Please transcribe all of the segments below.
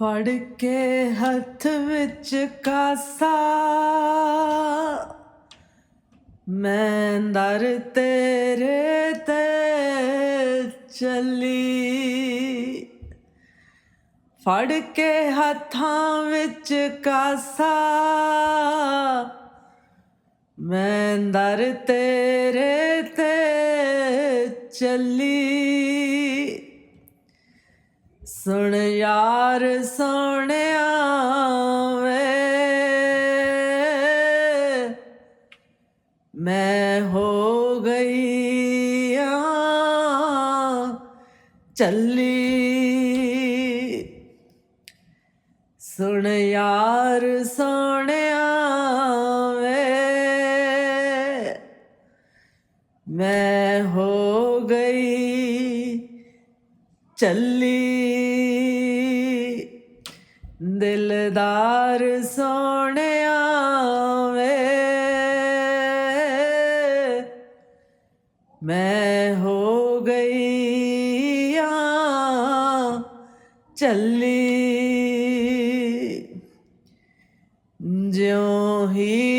ਫੜ ਕੇ ਹੱਥ ਵਿੱਚ ਕਾਸਾ। ਮੈਂ ਦਰ ਤੇਰੇ ਤੇ ਚੱਲੀ। ਫੜ ਕੇ ਹੱਥਾਂ ਵਿੱਚ ਕਾਸਾ। ਮੈਂ ਦਰ ਤੇਰੇ ਤੇ ਚੱਲੀ। ਸੁਣ ਯਾਰ ਸੋਹਣਿਆ ਵੇ ਮੈਂ ਹੋ ਗਈ ਆ ਚੱਲੀ। ਸੁਣ ਯਾਰ ਸੋਹਣਿਆ ਵੇ ਮੈਂ ਹੋ ਗਈ, ਚੱਲੀ। ਦਿਲਦਾਰ ਸੋਹਣਿਆ ਵੇ। ਮੈਂ ਹੋ ਗਈ ਆ ਚੱਲੀ। ਜਿਉਂ ਹੀ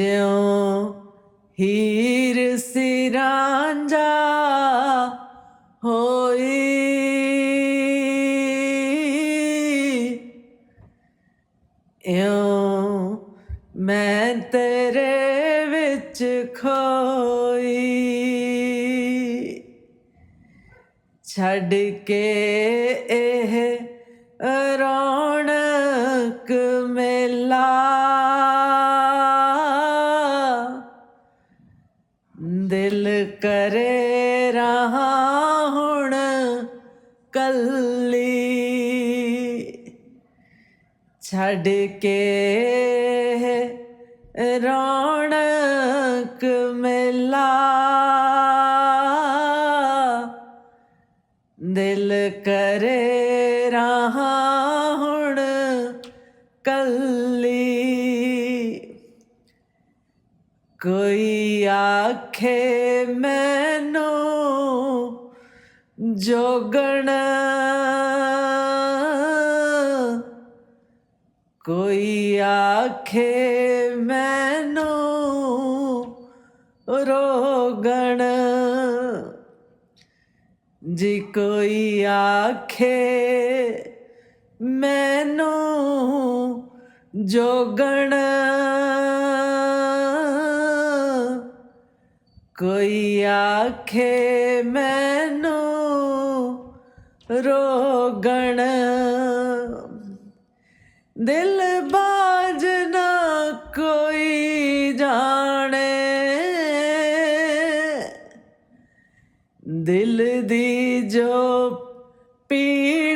ਜਿਉਂ ਹੀਰ ਸੀ ਰਾਂਝਾ ਹੋਈ। ਇਉਂ ਮੈਂ ਤੇਰੇ ਵਿੱਚ ਖੋਈ। ਛੱਡ ਕੇ ਇਹ ਰੌਣਕ ਕੱਲੀ ਛੱਡ ਕੇ ਰੌਣਕ ਮੇਲਾ ਦਿਲ ਕਰੇ ਰਹਾ ਹੁਣ ਕੱਲੀ ਕੋਈ ਆਖੇ ਮੈਨੂੰ ਜੋਗਣ ਕੋਈ ਆਖੇ ਮੈਨੂੰ ਰੋਗਣ ਜੀ ਕੋਈ ਆਖੇ ਮੈਨੂੰ ਜੋਗਣ ਕੋਈ ਆਖੇ ਮੈਂ ਰੋਗਣ ਦਿਲ ਬਾਜ ਨਾ ਕੋਈ ਜਾਣੇ। ਦਿਲ ਦੀ ਜੋ ਪੀੜ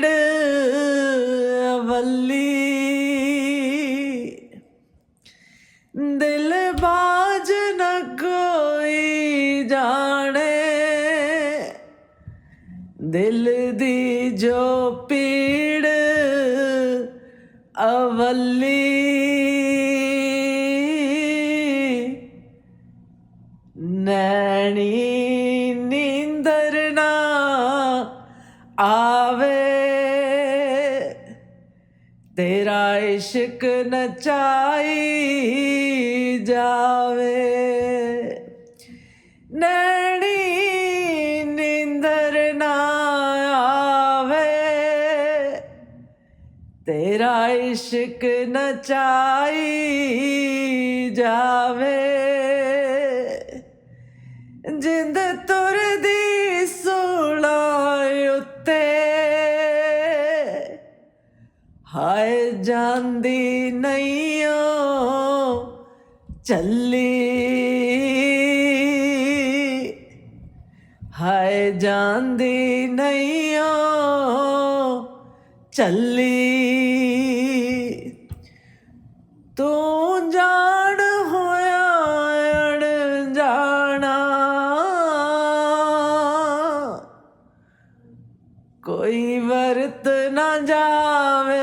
ਦਿਲ ਦੀ ਜੋ ਪੀੜ ਅਵਲੀ। ਨੈਣੀ ਨੀਂਦਰ ਨਾ ਆਵੇ। ਤੇਰਾ ਇਸ਼ਕ ਨਚਾਈ ਜਾਵੇ। ਨੈਣੀ ਤੇਰਾ ਇਸ਼ਕ ਨਚਾਈ ਜਾਵੇ। ਜਿੰਦ ਤੁਰਦੀ ਸੂਲਾ ਉੱਤੇ, ਹਾਏ ਜਾਂਦੀ ਨਹੀਂ ਓ ਚੱਲੀ। ਹਾਏ ਜਾਂਦੀ ਨਹੀਂ ਓ ਚੱਲੀ। ਵਰਤ ਨਾ ਜਾਵੇ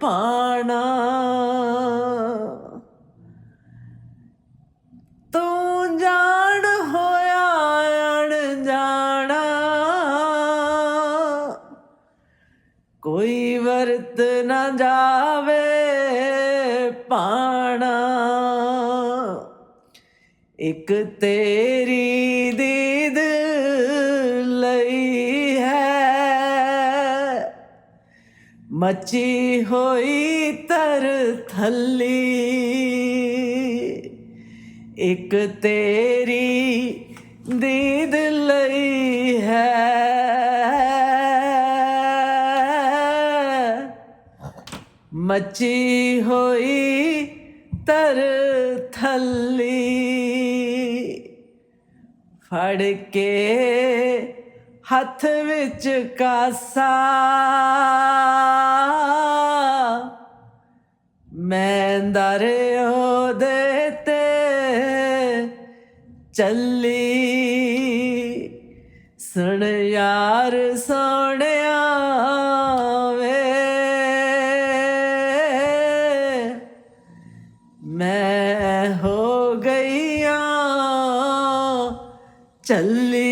ਪਾਣਾ। ਤੂੰ ਜਾਣ ਹੋਇਆ, ਅਣ ਜਾਣਾ। ਕੋਈ ਵਰਤ ਨਾ ਜਾਵੇ ਪਾਣਾ। ਇੱਕ ਤੇਰੀ ਦੀ ਮੱਚੀ ਹੋਈ ਤਰ ਥੱਲੀ। ਇੱਕ ਤੇਰੀ ਦੀਦ ਲਈ ਹੈ। ਮੱਚੀ ਹੋਈ ਤਰ ਥੱਲੀ। ਫੜ ਕੇ ਹੱਥ ਵਿੱਚ ਕਾਸਾ। ਮੈਂ ਦਰਿਓ ਦੇ ਤੇ ਚੱਲੀ। ਸੁਣ ਯਾਰ ਸੋਹਣਿਆ ਵੇ ਮੈਂ ਹੋ ਗਈਆਂ ਚੱਲੀ।